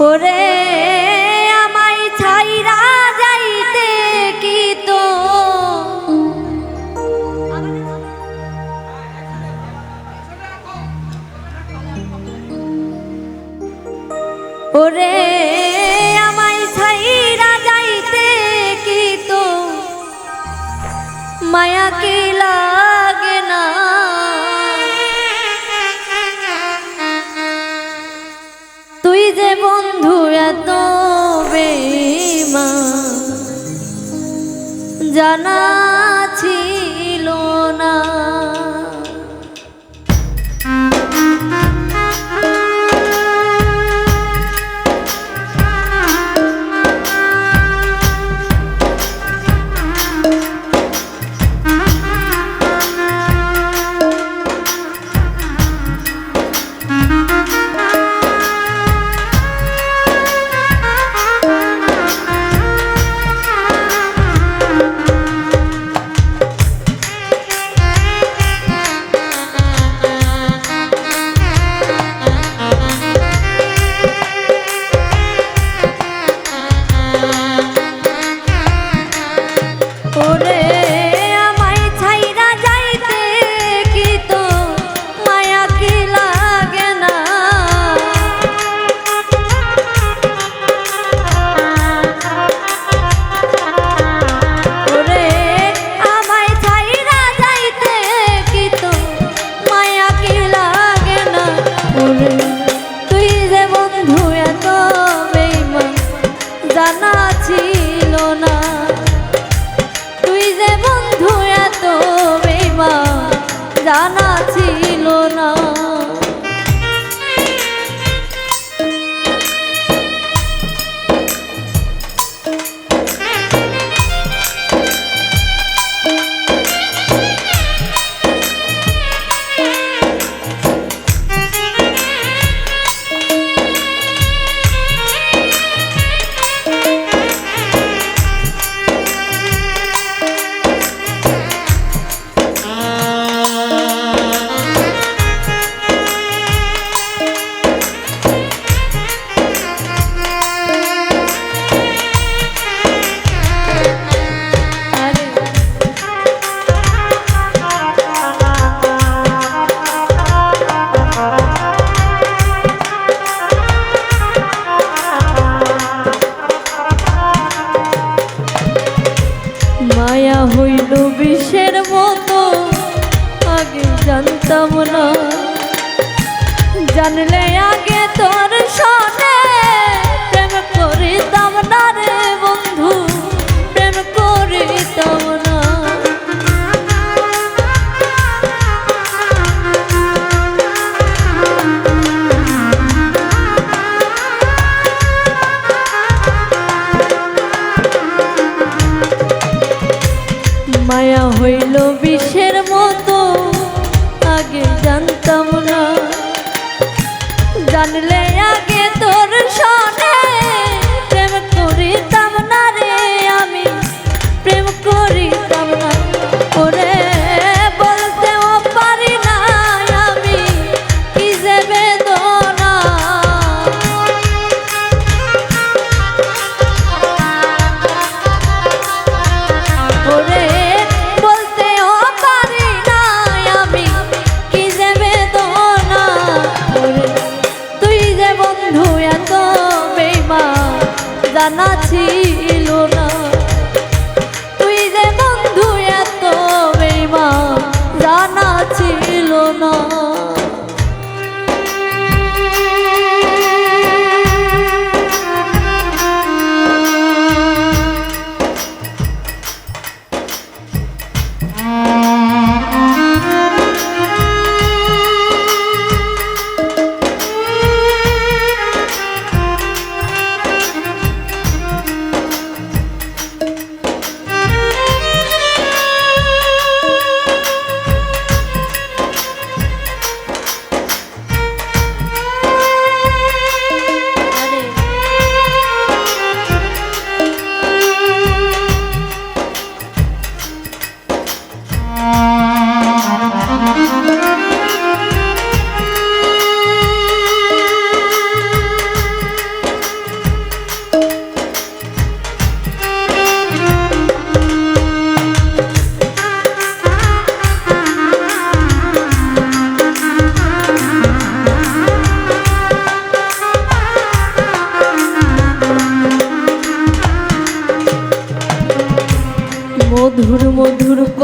ওরে আমায় ছাইরা যাইতে কি তো? ওরে আমায় ছাইরা যাইতে কি তো? মায়াকে জানা করে হইল বিশ্বের মতো আগে জানতাম না। জানলে আগে তোর সনে জানা ছিল না।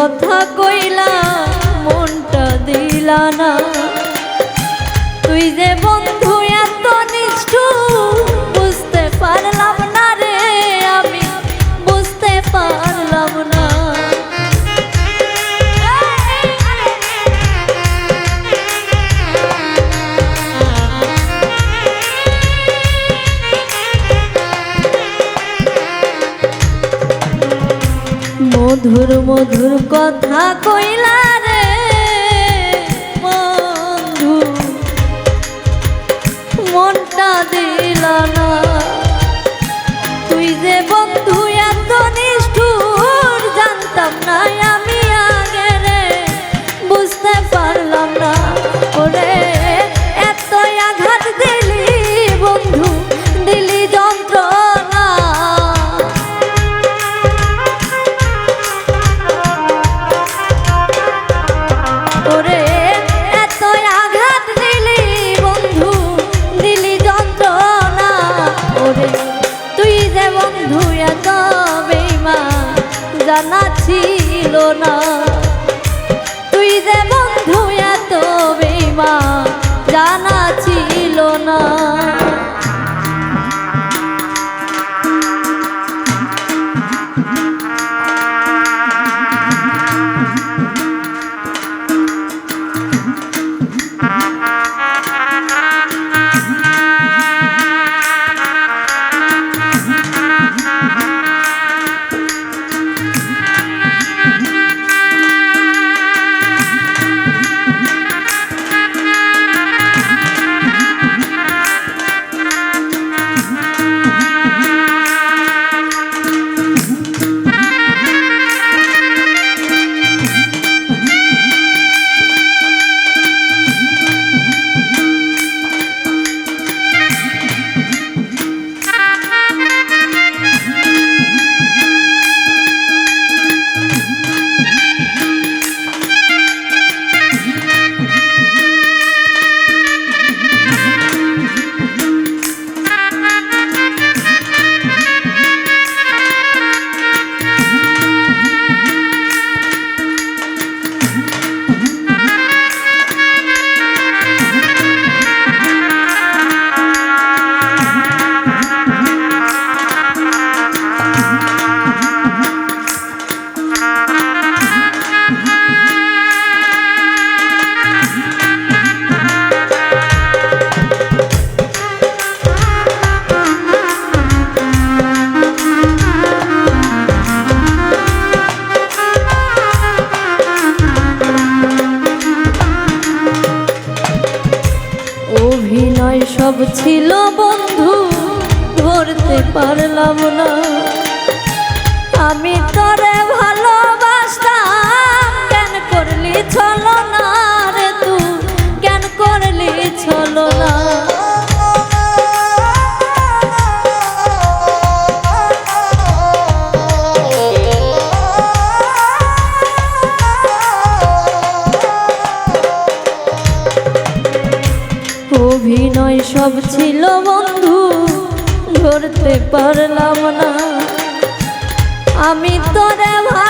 কথা কইলা মনটা দিলা না। তুই যে বন্ধু মধুর মধুর কথা কইলা রে বন্ধু। মনটা দিলা না। সব ছিল বন্ধু ধরতে পারলাম না। আমি তার সব ছিল বন্ধু ধরতে পারলাম না। আমি তোরে ভাই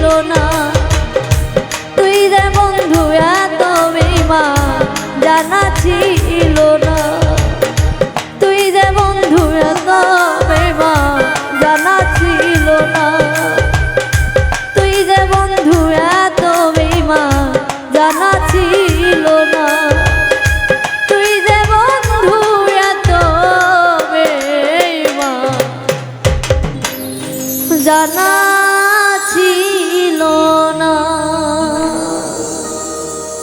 ছিল না